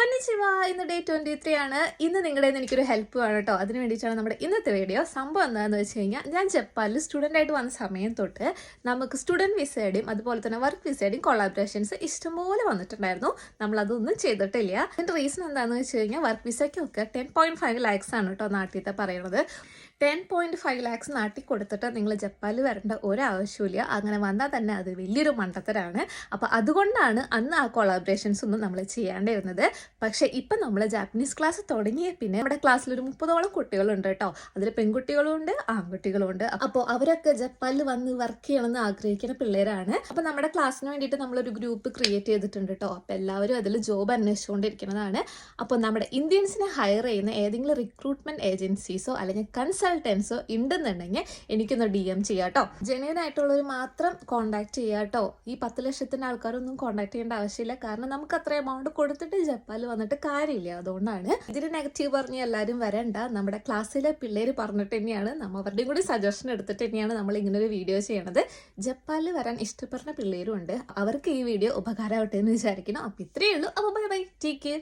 കൊന്നിച്ചിവ ഇന്ന് day twenty three ആണ്. ഇന്ന് നിങ്ങളുടെ എനിക്കൊരു ഹെൽപ്പ് വേണം കേട്ടോ. അതിന് വേണ്ടിയിട്ടാണ് നമ്മുടെ ഇന്നത്തെ വീഡിയോ സംഭവം എന്താണെന്ന് വെച്ച് കഴിഞ്ഞാൽ ഞാൻ ജപ്പാനിൽ സ്റ്റുഡന്റ് ആയിട്ട് വന്ന സമയം തൊട്ട് നമുക്ക് സ്റ്റുഡന്റ് വിസയുടെയും അതുപോലെ തന്നെ വർക്ക് വിസയുടെയും കൊളാബറേഷൻസ് ഇഷ്ടംപോലെ വന്നിട്ടുണ്ടായിരുന്നു. നമ്മളതൊന്നും ചെയ്തിട്ടില്ല. അതിന്റെ റീസൺ എന്താണെന്ന് വെച്ച് കഴിഞ്ഞാൽ വർക്ക് വിസയ്ക്കൊക്കെ ടെൻ പോയിന്റ് ഫൈവ് ലാക്സ് ആണ് കേട്ടോ നാട്ടിലത്തെ പറയുന്നത് ടെൻ പോയിന്റ് ഫൈവ് ലാക്സ് നാട്ടിൽ കൊടുത്തിട്ട് നിങ്ങൾ ജപ്പാനിൽ വരേണ്ട ഒരാവശ്യമില്ല അങ്ങനെ വന്നാൽ തന്നെ അത് വലിയൊരു മണ്ടത്തരാണ്. അപ്പോൾ അതുകൊണ്ടാണ് അന്ന് ആ കൊളാബറേഷൻസ് ഒന്നും നമ്മൾ ചെയ്യാണ്ടിരുന്നത് പക്ഷേ ഇപ്പം നമ്മൾ ജാപ്പനീസ് ക്ലാസ് തുടങ്ങിയ പിന്നെ നമ്മുടെ ക്ലാസ്സിൽ ഒരു മുപ്പതോളം കുട്ടികളുണ്ട് കേട്ടോ. അതിൽ പെൺകുട്ടികളും ഉണ്ട് ആൺകുട്ടികളും ഉണ്ട്. അപ്പോൾ അവരൊക്കെ ജപ്പാനിൽ വന്ന് വർക്ക് ചെയ്യണമെന്ന് ആഗ്രഹിക്കുന്ന പിള്ളേരാണ്. അപ്പോൾ നമ്മുടെ ക്ലാസ്സിന് വേണ്ടിയിട്ട് നമ്മളൊരു ഗ്രൂപ്പ് ക്രിയേറ്റ് ചെയ്തിട്ടുണ്ട് കേട്ടോ. അപ്പോൾ എല്ലാവരും അതിൽ ജോബ് അന്വേഷിച്ചുകൊണ്ടിരിക്കുന്നതാണ്. അപ്പോൾ നമ്മുടെ ഇന്ത്യൻസിനെ ഹയർ ചെയ്യുന്ന ഏതെങ്കിലും റിക്രൂട്ട്മെന്റ് ഏജൻസീസോ അല്ലെങ്കിൽ കൺസൾട്ടൻസോ ഉണ്ടെന്നുണ്ടെങ്കിൽ എനിക്കൊന്ന് ഡി എം ചെയ്യാം കേട്ടോ ജെന്യൂൻ ആയിട്ടുള്ളവർ മാത്രം കോൺടാക്ട് ചെയ്യുക കേട്ടോ ഈ പത്ത് ലക്ഷത്തിന്റെ ആൾക്കാരൊന്നും കോൺടാക്ട് ചെയ്യേണ്ട ആവശ്യമില്ല. കാരണം നമുക്ക് അത്ര എമൗണ്ട് കൊടുത്തിട്ട് ജപ്പാനിൽ വന്നിട്ട് കാര്യമില്ല. അതുകൊണ്ടാണ് ഇതിന് നെഗറ്റീവ് പറഞ്ഞ് എല്ലാവരും വരണ്ട. നമ്മുടെ ക്ലാസ്സിലെ പിള്ളേർ പറഞ്ഞിട്ട് തന്നെയാണ്. നമ്മ അവരുടെയും കൂടി സജഷൻ എടുത്തിട്ട് തന്നെയാണ് നമ്മൾ ഇങ്ങനെ ഒരു വീഡിയോ ചെയ്യണത്. ജപ്പാനിൽ വരാൻ ഇഷ്ടപ്പെടുന്ന പിള്ളേരും ഉണ്ട് അവർക്ക് ഈ വീഡിയോ ഉപകാരമാവട്ടെ എന്ന് വിചാരിക്കണം അപ്പൊ ഇത്രയേ ഉള്ളൂ. അപ്പൊ ബൈ ബൈ ടേക്ക് കെയർ